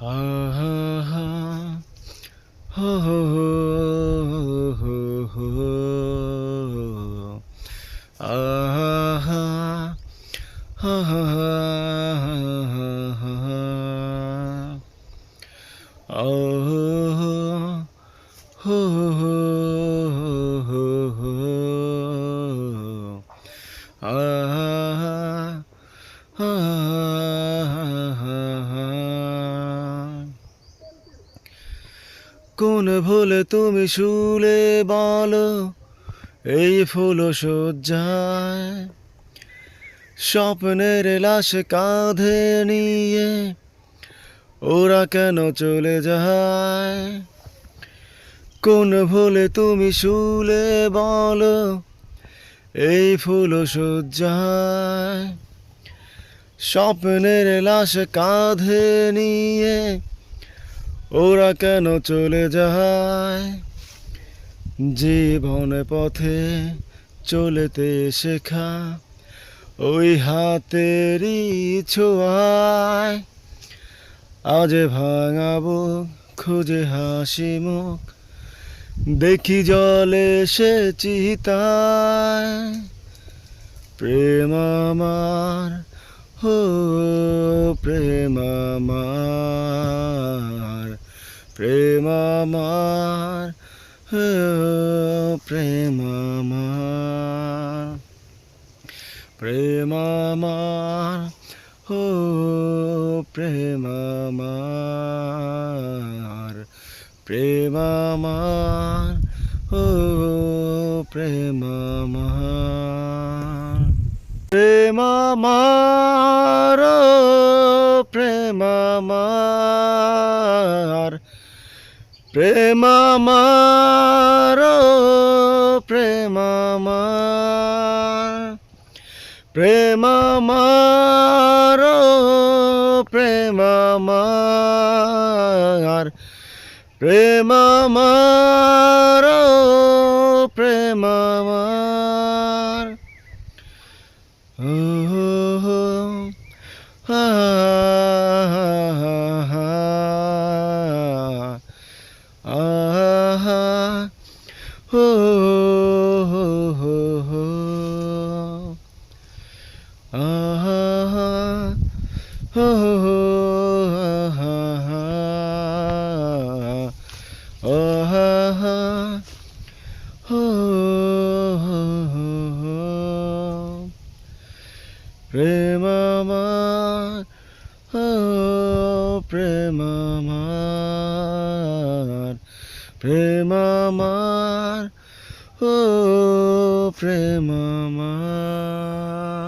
হা কোন ভুলে তুমি শুলে বলো? এই ফুল সজ্জায় স্বপ্নের লাশ কাঁধে নিয়ে ওরা কেন চলে যায়? কোন ভুলে তুমি শুলে বলো? এই ফুল সজ্জায় স্বপ্নের লাশ কাঁধে নিয়ে ওরা কেন চলে যায়? জীবন পথে চলেতে শেখা ওই হাতেরই ছোঁয়ায়। আজ ভাঙাবো, খুঁজে হাসি মুখ, দেখি জলে সে চিতায়। প্রেম আমার হো প্রেম আমার। প্রেম আমার প্রেম আমার প্রেম আমার হো প্রেম আমার প্রেম আমার হো প্রেম আমার প্রেম আমার প্রেম আমার প্রেম আমার প্রেম আমার প্রেম আমার প্রেম আমার প্রেম প্রেম আমার প্রেম আমার ও প্রেম আমার প্রেম আমার ও প্রেম আমার।